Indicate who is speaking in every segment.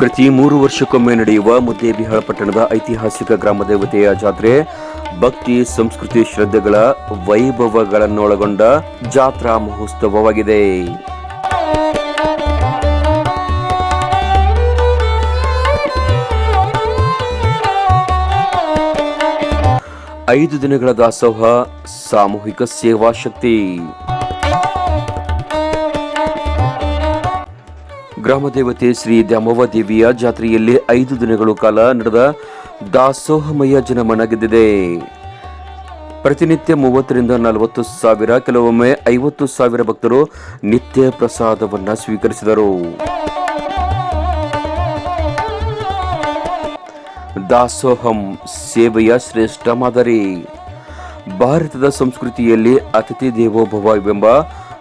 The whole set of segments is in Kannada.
Speaker 1: ಪ್ರತಿ ಮೂರು ವರ್ಷಕ್ಕೊಮ್ಮೆ ನಡೆಯುವ ಮುದ್ದೇಬಿಹಾಳ ಪಟ್ಟಣದ ಐತಿಹಾಸಿಕ ಗ್ರಾಮ ದೇವತೆಯ ಜಾತ್ರೆ, ಭಕ್ತಿ, ಸಂಸ್ಕೃತಿ, ಶ್ರದ್ಧೆಗಳ ವೈಭವಗಳನ್ನೊಳಗೊಂಡ ಜಾತ್ರಾ ಮಹೋತ್ಸವವಾಗಿದೆ. ಐದು ದಿನಗಳ ದಾಸೋಹ, ಸಾಮೂಹಿಕ ಸೇವಾ ಶಕ್ತಿ. ಗ್ರಾಮ ದೇವತೆ ಶ್ರೀ ದ್ಯಾಮವ್ವ ದೇವಿಯ ಜಾತ್ರೆಯಲ್ಲಿ ಐದು ದಿನಗಳ ಕಾಲ ನಡೆದ ದಾಸೋಹಮಯ ಜನಮನ ಗೆದ್ದಿದೆ. ಪ್ರತಿನಿತ್ಯ ಮೂವತ್ತರಿಂದ ನಲವತ್ತು ಸಾವಿರ, ಕೆಲವೊಮ್ಮೆ ಐವತ್ತು ಸಾವಿರ ಭಕ್ತರು ನಿತ್ಯ ಪ್ರಸಾದವನ್ನು ಸ್ವೀಕರಿಸಿದರು. ದಾಸೋಹಂ ಸೇವೆಯ ಶ್ರೇಷ್ಠ ಮಾದರಿ. ಭಾರತದ ಸಂಸ್ಕೃತಿಯಲ್ಲಿ ಅತಿಥಿ ದೇವೋಭವ ಎಂಬ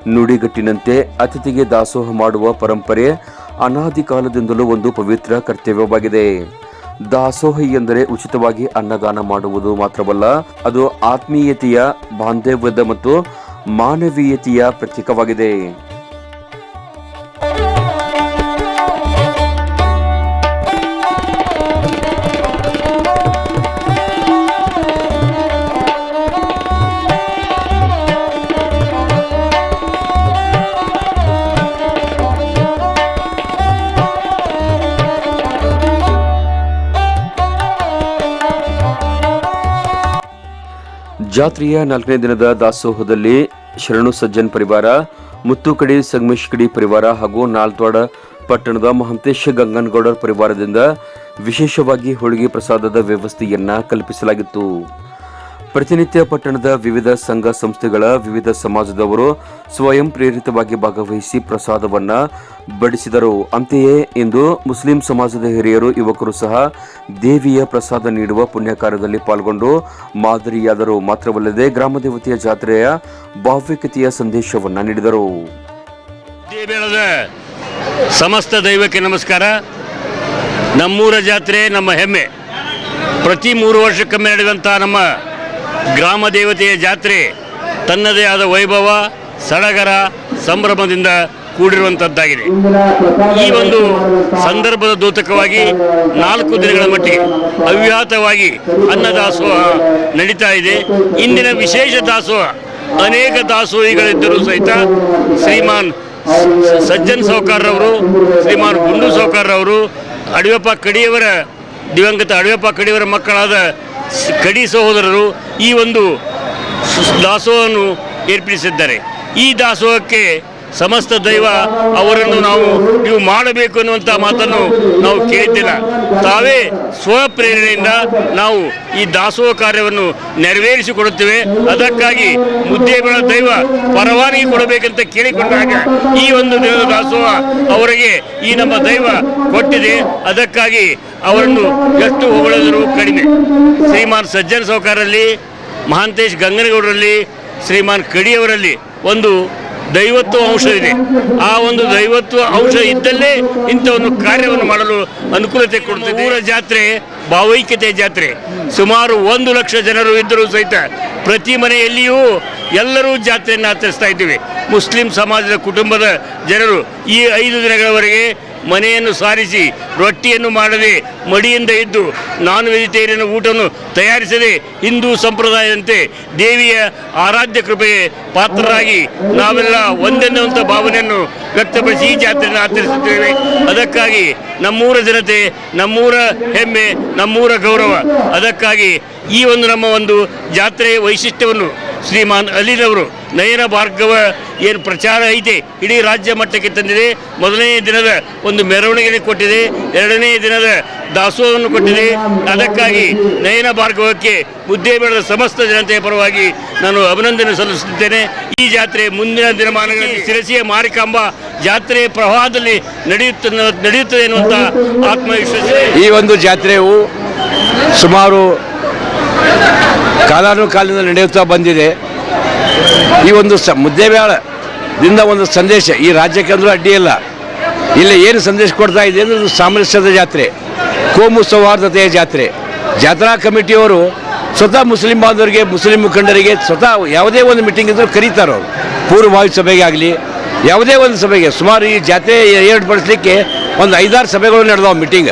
Speaker 1: ನುಡಿಗಟ್ಟಿನಂತೆ ಅತಿಥಿಗೆ ದಾಸೋಹ ಮಾಡುವ ಪರಂಪರೆ ಅನಾದಿ ಕಾಲದಿಂದಲೂ ಒಂದು ಪವಿತ್ರ ಕರ್ತವ್ಯವಾಗಿದೆ. ದಾಸೋಹ ಎಂದರೆ ಉಚಿತವಾಗಿ ಅನ್ನದಾನ ಮಾಡುವುದು ಮಾತ್ರವಲ್ಲ, ಅದು ಆತ್ಮೀಯತೆಯ, ಬಾಂಧವ್ಯದ ಮತ್ತು ಮಾನವೀಯತೆಯ ಪ್ರತೀಕವಾಗಿದೆ. ಜಾತ್ರೆಯ ನಾಲ್ಕನೇ ದಿನದ ದಾಸೋಹದಲ್ಲಿ ಶರಣು ಸಜ್ಜನ್ ಪರಿವಾರ, ಮುತ್ತುಕಡಿ ಸಂಗಮೇಶ್ಕಡಿ ಪರಿವಾರ ಹಾಗೂ ನಾಲ್ತ್ವಾಡ ಪಟ್ಟಣದ ಮಹಂತೇಶ ಗಂಗನಗೌಡರ ಪರಿವಾರದಿಂದ ವಿಶೇಷವಾಗಿ ಹೋಳಿಗೆ ಪ್ರಸಾದದ ವ್ಯವಸ್ಥೆಯನ್ನ ಕಲ್ಪಿಸಲಾಗಿತ್ತು. ಪ್ರತಿನಿತ್ಯ ಪಟ್ಟಣದ ವಿವಿಧ ಸಂಘ ಸಂಸ್ಥೆಗಳ ವಿವಿಧ ಸಮಾಜದವರು ಸ್ವಯಂ ಪ್ರೇರಿತವಾಗಿ ಭಾಗವಹಿಸಿ ಪ್ರಸಾದವನ್ನ ಬಡಿಸಿದರು. ಅಂತೆಯೇ ಇಂದು ಮುಸ್ಲಿಂ ಸಮಾಜದ ಹಿರಿಯರು, ಯುವಕರು ಸಹ ದೇವಿಯ ಪ್ರಸಾದ ನೀಡುವ ಪುಣ್ಯ ಕಾರ್ಯದಲ್ಲಿ ಪಾಲ್ಗೊಂಡು ಮಾದರಿಯಾದರು. ಮಾತ್ರವಲ್ಲದೆ ಗ್ರಾಮ ದೇವತೆಯ ಜಾತ್ರೆಯ ಭಾವ್ಯಕತೆಯ ಸಂದೇಶವನ್ನ ನೀಡಿದರು.
Speaker 2: ಸಮಸ್ತ ದೈವಕ್ಕೆ ನಮಸ್ಕಾರ. ನಮ್ಮೂರ ಜಾತ್ರೆ ನಮ್ಮ ಹೆಮ್ಮೆ. ಪ್ರತಿ ಮೂರು ವರ್ಷಕ್ಕೊಮ್ಮೆ ನಡೆದಂಥ ನಮ್ಮ ಗ್ರಾಮ ದೇವತೆಯ ಜಾತ್ರೆ ತನ್ನದೇ ಆದ ವೈಭವ, ಸಡಗರ, ಸಂಭ್ರಮದಿಂದ ಕೂಡಿರುವಂಥದ್ದಾಗಿದೆ ಈ ಒಂದು ಸಂದರ್ಭದ ದೂತಕವಾಗಿ ನಾಲ್ಕು ದಿನಗಳ ಮಟ್ಟಿಗೆ ಅವ್ಯಾತವಾಗಿ ಅನ್ನದಾಸೋಹ ನಡೀತಾ ಇದೆ. ಇಂದಿನ ವಿಶೇಷ ದಾಸೋಹ, ಅನೇಕ ದಾಸೋಹಿಗಳಿದ್ದರೂ ಸಹಿತ ಶ್ರೀಮಾನ್ ಸಜ್ಜನ್ ಸೌಕಾರ್ರವರು, ಶ್ರೀಮಾನ್ ಗುಂಡು ಸೌಕಾರ್ರವರು, ಅಡಿಯಪ್ಪ ಕಡಿಯವರ ದಿವಂಗತ ಅಡಿಯಪ್ಪ ಕಡಿಯವರ ಮಕ್ಕಳಾದ ಕಡಿ ಸಹೋದರರು ಈ ಒಂದು ದಾಸೋಹವನ್ನು ಏರ್ಪಡಿಸಿದ್ದಾರೆ. ಈ ದಾಸೋಹಕ್ಕೆ ಸಮಸ್ತ ದೈವ ಅವರನ್ನು ನಾವು ನೀವು ಮಾಡಬೇಕು ಅನ್ನುವಂಥ ಮಾತನ್ನು ನಾವು ಕೇಳ್ತಿಲ್ಲ. ತಾವೇ ಸ್ವಪ್ರೇರಣೆಯಿಂದ ನಾವು ಈ ದಾಸೋಹ ಕಾರ್ಯವನ್ನು ನೆರವೇರಿಸಿಕೊಡುತ್ತೇವೆ. ಅದಕ್ಕಾಗಿ ಮುದ್ದೇಬೇಳ ದೈವ ಪರವಾನಗಿ ಕೊಡಬೇಕಂತ ಕೇಳಿಕೊಂಡಾಗ ಈ ಒಂದು ದಿನದ ದಾಸೋಹ ಅವರಿಗೆ ಈ ನಮ್ಮ ದೈವ ಕೊಟ್ಟಿದೆ. ಅದಕ್ಕಾಗಿ ಅವರನ್ನು ಎಷ್ಟು ಹೊಗಳಿದರೂ ಕಡಿಮೆ. ಶ್ರೀಮಾನ್ ಸಜ್ಜನ್ ಸೌಕಾರಲ್ಲಿ ಮಹಾಂತೇಶ್ ಗಂಗನಗೌಡರಲ್ಲಿ, ಶ್ರೀಮಾನ್ ಕಡಿಯವರಲ್ಲಿ ಒಂದು ದೈವತ್ವ ಅಂಶ ಇದೆ. ಆ ಒಂದು ದೈವತ್ವ ಅಂಶ ಇದ್ದಲ್ಲೇ ಇಂಥ ಒಂದು ಕಾರ್ಯವನ್ನು ಮಾಡಲು ಅನುಕೂಲತೆ ಕೊಡುತ್ತೆ. ಊರ ಜಾತ್ರೆ, ಭಾವೈಕ್ಯತೆ ಜಾತ್ರೆ. ಸುಮಾರು ಒಂದು ಲಕ್ಷ ಜನರು ಇದ್ದರೂ ಸಹಿತ ಪ್ರತಿ ಮನೆಯಲ್ಲಿಯೂ ಎಲ್ಲರೂ ಜಾತ್ರೆಯನ್ನು ಆಚರಿಸ್ತಾ ಇದ್ದೀವಿ. ಮುಸ್ಲಿಂ ಸಮಾಜದ ಕುಟುಂಬದ ಜನರು ಈ ಐದು ದಿನಗಳವರೆಗೆ ಮನೆಯನ್ನು ಸಾರಿಸಿ ರೊಟ್ಟಿಯನ್ನು ಮಾಡದೆ ಮಡಿಯಿಂದ ಇದ್ದು ನಾನ್ ವೆಜಿಟೇರಿಯನ್ ಊಟವನ್ನು ತಯಾರಿಸದೆ ಹಿಂದೂ ಸಂಪ್ರದಾಯದಂತೆ ದೇವಿಯ ಆರಾಧ್ಯ ಕೃಪೆಗೆ ಪಾತ್ರರಾಗಿ ನಾವೆಲ್ಲ ಒಂದೆನ್ನುವಂಥ ಭಾವನೆಯನ್ನು ವ್ಯಕ್ತಪಡಿಸಿ ಈ ಜಾತ್ರೆಯನ್ನು ಆಚರಿಸುತ್ತೇವೆ. ಅದಕ್ಕಾಗಿ ನಮ್ಮೂರ ಜನತೆ, ನಮ್ಮೂರ ಹೆಮ್ಮೆ, ನಮ್ಮೂರ ಗೌರವ, ಅದಕ್ಕಾಗಿ ಈ ಒಂದು ನಮ್ಮ ಒಂದು ಜಾತ್ರೆಯ ವೈಶಿಷ್ಟ್ಯವನ್ನು ಶ್ರೀಮಾನ್ ಅಲಿರವರು ನಯನ ಭಾರ್ಗವ ಏನು ಪ್ರಚಾರ ಐತೆ ಇಡೀ ರಾಜ್ಯ ಮಟ್ಟಕ್ಕೆ ತಂದಿದೆ. ಮೊದಲನೇ ದಿನದ ಒಂದು ಮೆರವಣಿಗೆ ಕೊಟ್ಟಿದೆ. ಎರಡನೇ ದಿನದ ದಾಸೋಹವನ್ನು ಕೊಟ್ಟಿದೆ. ಅದಕ್ಕಾಗಿ ನಯನ ಭಾರ್ಗವಕ್ಕೆ ಮುದ್ದೇಬೇಡದ ಸಮಸ್ತ ಜನತೆಯ ಪರವಾಗಿ ನಾನು ಅಭಿನಂದನೆ ಸಲ್ಲಿಸುತ್ತಿದ್ದೇನೆ. ಈ ಜಾತ್ರೆ ಮುಂದಿನ ದಿನಮಾನಗಳಲ್ಲಿ ಶಿರಸಿಯ ಮಾರಿಕಾಂಬ ಜಾತ್ರೆ ಪ್ರವಾಹದಲ್ಲಿ ನಡೆಯುತ್ತ, ನಡೆಯುತ್ತದೆ ಎನ್ನುವಂಥ ಆತ್ಮವಿಶ್ವಾಸ
Speaker 3: ಈ ಒಂದು ಜಾತ್ರೆಯು ಸುಮಾರು ಕಾಲಾನುಕಾಲದಿಂದ ನಡೆಯುತ್ತಾ ಬಂದಿದೆ. ಈ ಒಂದು ಸ ಮುದ್ದೇಬೇಳದಿಂದ ಒಂದು ಸಂದೇಶ ಈ ರಾಜ್ಯಕ್ಕೆ ಅಂದರೂ ಅಡ್ಡಿಯಿಲ್ಲ ಇಲ್ಲಿ. ಏನು ಸಂದೇಶ ಕೊಡ್ತಾ ಇದೆ ಅಂದರೆ ಸಾಮರಸ್ಯದ ಜಾತ್ರೆ, ಕೋಮು ಸೌಹಾರ್ದತೆಯ ಜಾತ್ರೆ. ಜಾತ್ರಾ ಕಮಿಟಿಯವರು ಸ್ವತಃ ಮುಸ್ಲಿಂ ಬಾಂಧವರಿಗೆ, ಮುಸ್ಲಿಂ ಮುಖಂಡರಿಗೆ ಸ್ವತಃ ಯಾವುದೇ ಒಂದು ಮೀಟಿಂಗ್ ಇದ್ದರೂ ಕರೀತಾರೆ ಅವರು. ಪೂರ್ವಭಾವಿ ಸಭೆಗೆ ಆಗಲಿ, ಯಾವುದೇ ಒಂದು ಸಭೆಗೆ ಸುಮಾರು ಈ ಜಾತ್ರೆ ಏರ್ಪಡಿಸ್ಲಿಕ್ಕೆ ಒಂದು ಐದಾರು ಸಭೆಗಳು ನಡೆದವು ಮೀಟಿಂಗ್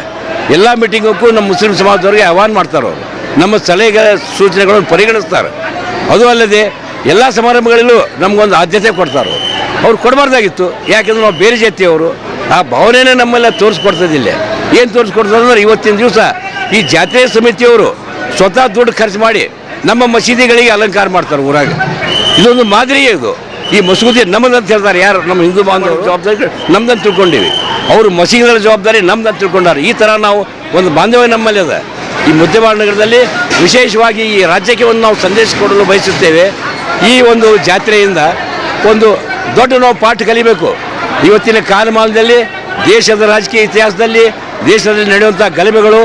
Speaker 3: ಎಲ್ಲ ಮೀಟಿಂಗಕ್ಕೂ ನಮ್ಮ ಮುಸ್ಲಿಂ ಸಮಾಜದವ್ರಿಗೆ ಆಹ್ವಾನ ಮಾಡ್ತಾರೆ ಅವರು. ನಮ್ಮ ಸಲಹೆಗಳ ಸೂಚನೆಗಳನ್ನು ಪರಿಗಣಿಸ್ತಾರೆ. ಅದು ಅಲ್ಲದೆ ಎಲ್ಲ ಸಮಾರಂಭಗಳಲ್ಲೂ ನಮಗೊಂದು ಆದ್ಯತೆ ಕೊಡ್ತಾರೆ ಅವ್ರು. ಕೊಡಬಾರ್ದಾಗಿತ್ತು. ಯಾಕೆಂದ್ರೆ ನಾವು ಬೇರೆ ಜಾತಿಯವರು. ಆ ಭಾವನೆನೇ ನಮ್ಮೆಲ್ಲ ತೋರಿಸ್ಕೊಡ್ತದಿಲ್ಲ. ಏನು ತೋರಿಸ್ಕೊಡ್ತಾರೆ ಅಂದ್ರೆ ಇವತ್ತಿನ ದಿವಸ ಈ ಜಾತ್ರೆ ಸಮಿತಿಯವರು ಸ್ವತಃ ದುಡ್ಡು ಖರ್ಚು ಮಾಡಿ ನಮ್ಮ ಮಸೀದಿಗಳಿಗೆ ಅಲಂಕಾರ ಮಾಡ್ತಾರೆ ಊರಾಗ. ಇದೊಂದು ಮಾದರಿಯೇ ಇದು. ಈ ಮಸೂದಿ ನಮ್ಮದಂತ ಹೇಳ್ತಾರೆ ಯಾರು? ನಮ್ಮ ಹಿಂದೂ ಬಾಂಧವರ ಜವಾಬ್ದಾರಿ ನಮ್ದಂತ ತಿಳ್ಕೊಂಡಿವಿ. ಅವರು ಮಸೀದಿಗಳ ಜವಾಬ್ದಾರಿ ನಮ್ದಂತ ತಿಳ್ಕೊಂಡಾರೆ. ಈ ಥರ ನಾವು ಒಂದು ಬಾಂಧವ್ಯ ನಮ್ಮಲ್ಲಿ ಅದ. ಈ ಮುದ್ದೆಬಾಳನಗರದಲ್ಲಿ ವಿಶೇಷವಾಗಿ ಈ ರಾಜ್ಯಕ್ಕೆ ಒಂದು ನಾವು ಸಂದೇಶ ಕೊಡಲು ಬಯಸುತ್ತೇವೆ. ಈ ಒಂದು ಜಾತ್ರೆಯಿಂದ ಒಂದು ದೊಡ್ಡ ನಾವು ಪಾಠ ಕಲಿಬೇಕು. ಇವತ್ತಿನ ಕಾಲಮಾನದಲ್ಲಿ ದೇಶದ ರಾಜಕೀಯ ಇತಿಹಾಸದಲ್ಲಿ ದೇಶದಲ್ಲಿ ನಡೆಯುವಂಥ ಗಲಭೆಗಳು,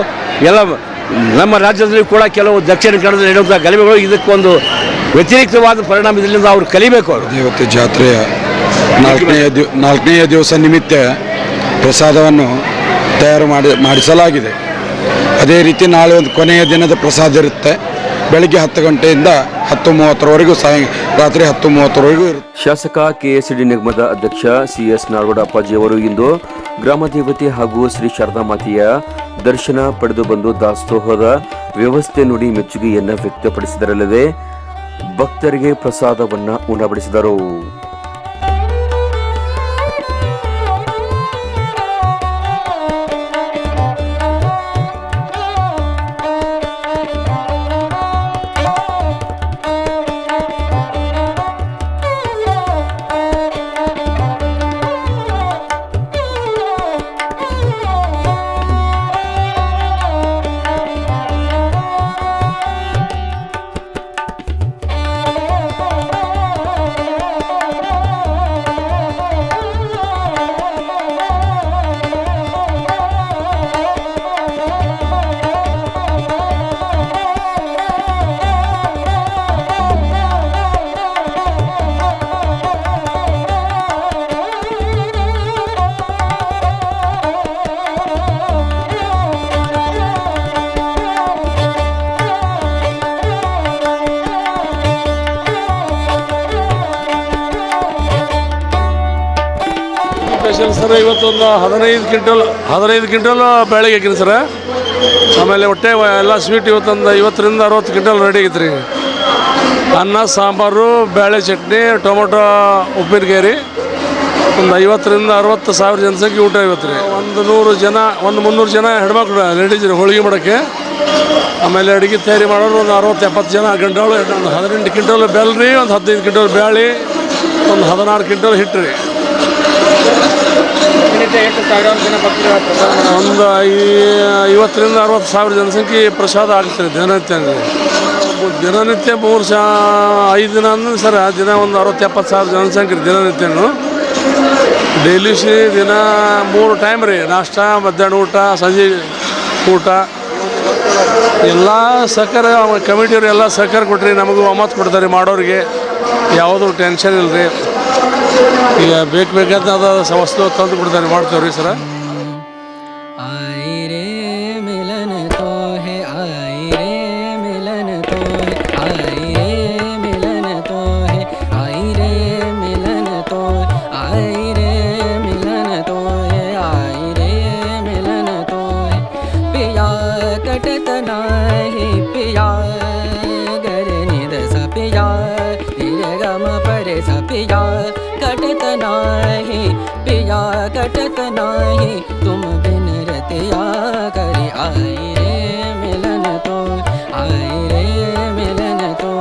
Speaker 3: ಎಲ್ಲ ನಮ್ಮ ರಾಜ್ಯದಲ್ಲಿ ಕೂಡ ಕೆಲವು ದಕ್ಷಿಣ ಕನ್ನಡದಲ್ಲಿ ನಡೆಯುವಂಥ ಗಲಭೆಗಳು ಇದಕ್ಕೊಂದು ವ್ಯತಿರಿಕ್ತವಾದ ಪರಿಣಾಮ ಇದರಿಂದ ಅವರು ಕಲಿಬೇಕು ಅವರು.
Speaker 4: ಇವತ್ತು ಜಾತ್ರೆಯ ನಾಲ್ಕನೆಯ ದಿವ ನಾಲ್ಕನೆಯ ದಿವಸ ನಿಮಿತ್ತ ಪ್ರಸಾದವನ್ನು ತಯಾರು ಮಾಡಿ, ಮಾಡಿಸಲಾಗಿದೆ. ಅದೇ ರೀತಿ ನಾಳೆ ಒಂದು ಕೊನೆಯ ದಿನದ ಪ್ರಸಾದ ಇರುತ್ತೆ. ಬೆಳಗ್ಗೆ ಹತ್ತು ಗಂಟೆಯಿಂದ ಹತ್ತು ಮೂವತ್ತರವರೆಗೂ ಸಾಯ, ರಾತ್ರಿ ಹತ್ತು ಮೂವತ್ತರವರೆಗೂ ಇರುತ್ತೆ.
Speaker 1: ಶಾಸಕ ಕೆಎಸ್ಡಿ ನಿಗಮದ ಅಧ್ಯಕ್ಷ ಸಿಎಸ್ ನಾಲ್ವಡ ಅಪ್ಪಾಜಿಯವರು ಇಂದು ಗ್ರಾಮ ದೇವತೆ ಹಾಗೂ ಶ್ರೀ ಶಾರದಾ ಮಾತೆಯ ದರ್ಶನ ಪಡೆದು ಬಂದು ದಾಸೋಹದ ವ್ಯವಸ್ಥೆ ನೋಡಿ ಮೆಚ್ಚುಗೆಯನ್ನು ವ್ಯಕ್ತಪಡಿಸಿದರಲ್ಲದೆ ಭಕ್ತರಿಗೆ ಪ್ರಸಾದವನ್ನು ಉಣಬಡಿಸಿದರು.
Speaker 5: ಸರ್ ಇವತ್ತೊಂದು ಹದಿನೈದು ಕ್ವಿಂಟಲ್ ಹದಿನೈದು ಕ್ವಿಂಟಲ್ ಬೆಳಗ್ಗೆ ಹಾಕಿನಿ ಸರ ಆಮೇಲೆ ಹೊಟ್ಟೆ ಎಲ್ಲ ಸ್ವೀಟ್ ಇವತ್ತೊಂದು ಐವತ್ತರಿಂದ ಅರವತ್ತು ಕ್ವಿಂಟಲ್ ರೆಡಿ ಆಗೈತೆ ರೀ ಅನ್ನ, ಸಾಂಬಾರು, ಬೇಳೆ ಚಟ್ನಿ, ಟೊಮೊಟೊ, ಉಪ್ಪಿನಕಾಯಿ ರೀ. ಒಂದು ಐವತ್ತರಿಂದ ಅರವತ್ತು ಸಾವಿರ ಜನಸಂಖ್ಯೆ ಊಟ ಇವತ್ತು ರೀ. ಒಂದು ನೂರು ಜನ, ಒಂದು ಮುನ್ನೂರು ಜನ ಹೆಣ್ಮಕ್ಳು ರೆಡಿ ಹೋಳಿಗೆ ಮಾಡೋಕ್ಕೆ. ಆಮೇಲೆ ಅಡುಗೆ ತಯಾರಿ ಮಾಡೋರು ಒಂದು ಅರವತ್ತು, ಎಪ್ಪತ್ತು ಜನ ಗಂಡಾಳು ಒಂದು ಹದಿನೆಂಟು ಕ್ವಿಂಟಲ್ ರೀ, ಒಂದು ಹದಿನೈದು ಕ್ವಿಂಟಲ್ ಬ್ಯಾಳಿ, ಒಂದು ಹದಿನಾರು ಕ್ವಿಂಟಲ್ ಹಿಟ್ಟು ರೀ. ಒಂದು ಐವತ್ತರಿಂದ ಅರವತ್ತು ಸಾವಿರ ಜನಸಂಖ್ಯೆ ಪ್ರಸಾದ ಆಗ್ತದೆ ದಿನನಿತ್ಯ. ದಿನನಿತ್ಯ ಮೂರು ಸಾ, ಐದು ದಿನ ಅಂದ್ರೆ ಸರ್ ದಿನ ಒಂದು ಅರವತ್ತು, ಎಪ್ಪತ್ತು ಸಾವಿರ ಜನಸಂಖ್ಯೆ ರೀ ದಿನನಿತ್ಯನು. ಡೈಲಿ ಸಿ ದಿನ ಮೂರು ಟೈಮ್ ರೀ. ನಾಷ್ಟ, ಮಧ್ಯಾಹ್ನ ಊಟ, ಸಂಜೆ ಊಟ. ಎಲ್ಲ ಸಹಕಾರ ಕಮಿಟಿಯವ್ರು ಎಲ್ಲ ಸಹಕಾರ ಕೊಟ್ರಿ, ನಮಗೂ ಒಮ್ಮತ್ತು ಕೊಡ್ತಾರೆ ಮಾಡೋರಿಗೆ. ಯಾವುದೂ ಟೆನ್ಷನ್ ಇಲ್ಲ ರೀ ಈಗ ಬೇಕು ಬೇಕಾದ ವಸ್ತು ತಂದು ಕೊಡ್ತಾರೆ ಮಾಡ್ತೇವೆ ರೀ ಸರ?
Speaker 6: स पिया कटत नाही पिया कटत नाही। तुम बिन रतिया करी आई रे मिलन तो आई रे मिलन तो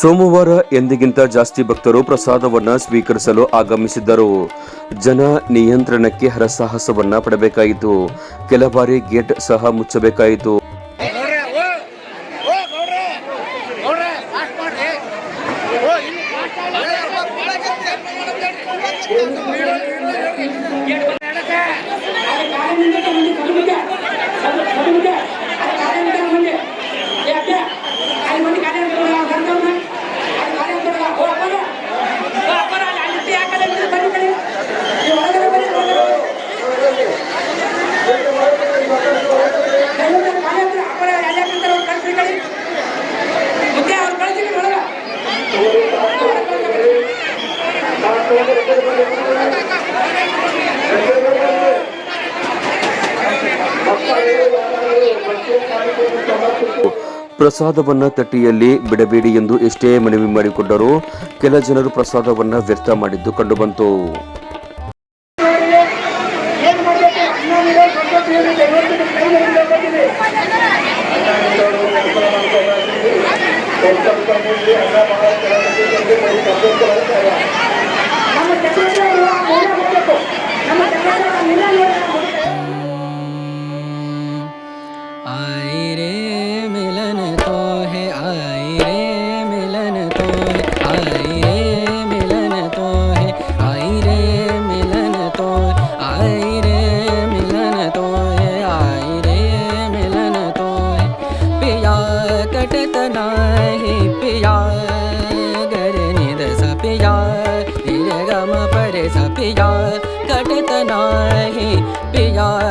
Speaker 1: ಸೋಮವಾರ ಎಂದಿಗಿಂತ ಜಾಸ್ತಿ ಭಕ್ತರು ಪ್ರಸಾದವನ್ನ ಸ್ವೀಕರಿಸಲು ಆಗಮಿಸಿದ್ದರು. ಜನ ನಿಯಂತ್ರಣಕ್ಕೆ ಹರಸಾಹಸವನ್ನ ಪಡಬೇಕಾಯಿತು. ಕೆಲ ಬಾರಿ ಗೇಟ್ ಸಹ ಮುಚ್ಚಬೇಕಾಯಿತು.
Speaker 6: ಪ್ರಸಾದವನ್ನ ತಟ್ಟಿಯಲ್ಲಿ ಬಿಡಬೇಡಿ ಎಂದು ಎಷ್ಟೇ ಮನವಿ ಮಾಡಿಕೊಂಡರೂ ಕೆಲ ಜನರು ಪ್ರಸಾದವನ್ನ ವ್ಯರ್ಥ ಮಾಡಿದ್ದು ಕಂಡುಬಂತು.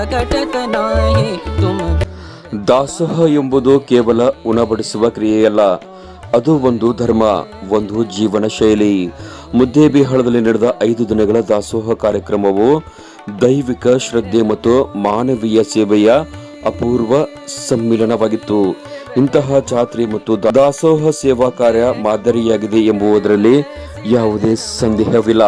Speaker 1: ಘಟಕ ತುಮ
Speaker 6: ದಾಸೋಹ ಎಂಬುದು ಕೇವಲ ಉಣಬಡಿಸುವ ಕ್ರಿಯೆಯಲ್ಲ ಅದು ಒಂದು ಧರ್ಮ ಒಂದು ಜೀವನ ಶೈಲಿ. ಮುದ್ದೇಬಿಹಾಳದಲ್ಲಿ ನಡೆದ ಐದು ದಿನಗಳ ದಾಸೋಹ ಕಾರ್ಯಕ್ರಮವು ದೈವಿಕ ಶ್ರದ್ಧೆ ಮತ್ತು ಮಾನವೀಯ ಸೇವೆಯ ಅಪೂರ್ವ ಸಮ್ಮಿಲನವಾಗಿತ್ತು. ಇಂತಹ ಜಾತ್ರೆ ಮತ್ತು ದಾಸೋಹ ಸೇವಾ ಕಾರ್ಯ ಮಾದರಿಯಾಗಿದೆ ಎಂಬುದರಲ್ಲಿ ಯಾವುದೇ ಸಂದೇಹವಿಲ್ಲ.